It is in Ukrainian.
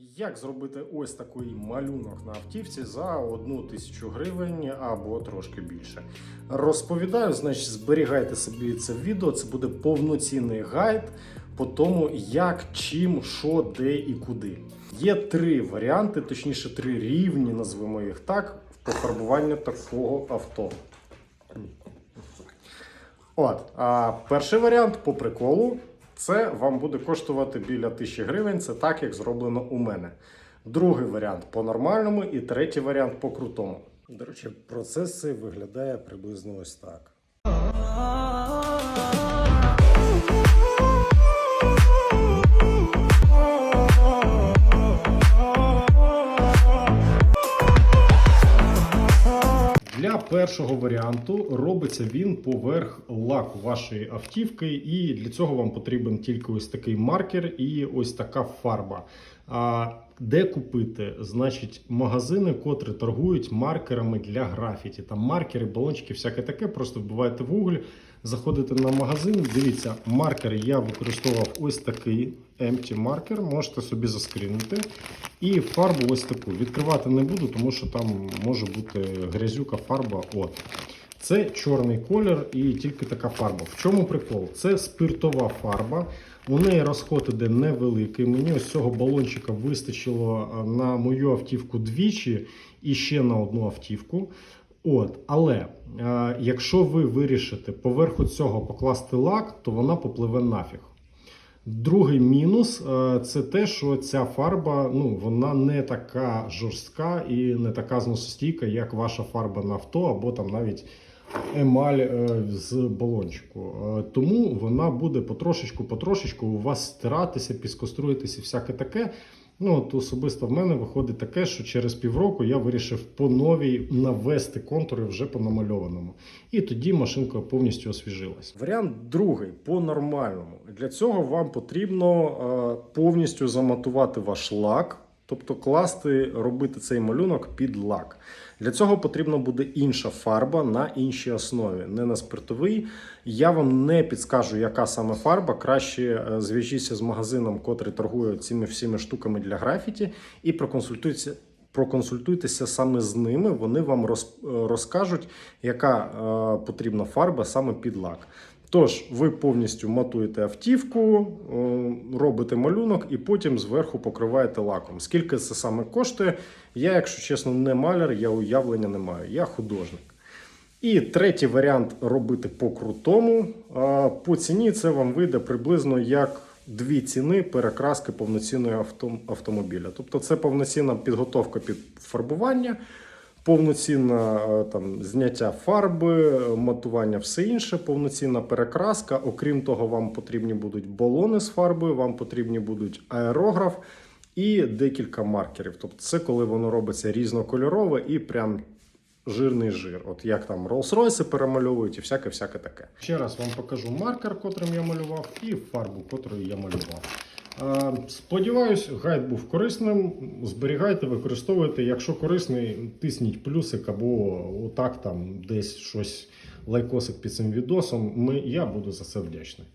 Як зробити ось такий малюнок на автівці за одну тисячу гривень або трошки більше? Розповідаю, значить, зберігайте собі це відео. Це буде повноцінний гайд по тому, як, чим, що, де і куди. Є три варіанти, точніше, три рівні, назвемо їх так, в пофарбуванні такого авто. От, а перший варіант по приколу. Це вам буде коштувати біля 1000 гривень. Це так, як зроблено у мене. Другий варіант по нормальному, і третій варіант по крутому. До речі, процес виглядає приблизно ось так. Для першого варіанту робиться він поверх лаку вашої автівки, і для цього вам потрібен тільки ось такий маркер і ось така фарба. Де купити? Значить, магазини, котрі торгують маркерами для графіті. Там маркери, балончики, всяке таке. Просто вбиваєте в Google, заходите на магазин. Дивіться, маркер я використовував ось такий empty маркер. Можете собі заскрінити. І фарбу ось таку. Відкривати не буду, тому що там може бути грязюка, фарба. От. Це чорний колір і тільки така фарба. В чому прикол? Це спиртова фарба. У неї розход іде невеликий. Мені ось цього балончика вистачило на мою автівку двічі і ще на одну автівку. От, але е, якщо ви вирішите поверху цього покласти лак, то вона попливе нафіг. Другий мінус е, це те, що ця фарба ну, вона не така жорстка і не така зносостійка, як ваша фарба на авто, або там навіть емаль е, з балончику. Е, Тому вона буде потрошечку-потрошечку у вас стиратися, піскоструїтися всяке таке. Ну, от особисто в мене виходить таке, що через півроку я вирішив по новій навести контури вже по намальованому. І тоді машинка повністю освіжилась. Варіант другий по нормальному. Для цього вам потрібно е, повністю заматувати ваш лак. Тобто класти, робити цей малюнок під лак. Для цього потрібна буде інша фарба на іншій основі, не на спиртовий. Я вам не підскажу, яка саме фарба. Краще е, зв'яжіться з магазином, котрий торгує цими всіми штуками для графіті, і проконсультуйтеся. Проконсультуйтеся саме з ними, вони вам розкажуть, яка е, потрібна фарба саме під лак. Тож, ви повністю матуєте автівку, е, робите малюнок і потім зверху покриваєте лаком. Скільки це саме коштує? Я, якщо чесно, не маляр, я уявлення не маю, я художник. І третій варіант робити по крутому. По ціні це вам вийде приблизно як дві ціни перекраски повноцінного автомобіля. Тобто це повноцінна підготовка під фарбування, повноцінне там, зняття фарби, е, матування, все інше, повноцінна перекраска. Окрім того, вам потрібні будуть балони з фарбою, вам потрібні будуть аерограф і декілька маркерів. Тобто, це коли воно робиться різнокольорове і прям жирний жир. От як там Rolls-Royce перемальовують і всяке-всяке таке. Ще раз вам покажу маркер, котрим я малював, і фарбу, котрою я малював. Сподіваюсь, гайд був корисним. Зберігайте, використовуйте. Якщо корисний, тисніть плюсик або отак там десь щось лайкосик під цим відосом. Ми, я буду за це вдячний.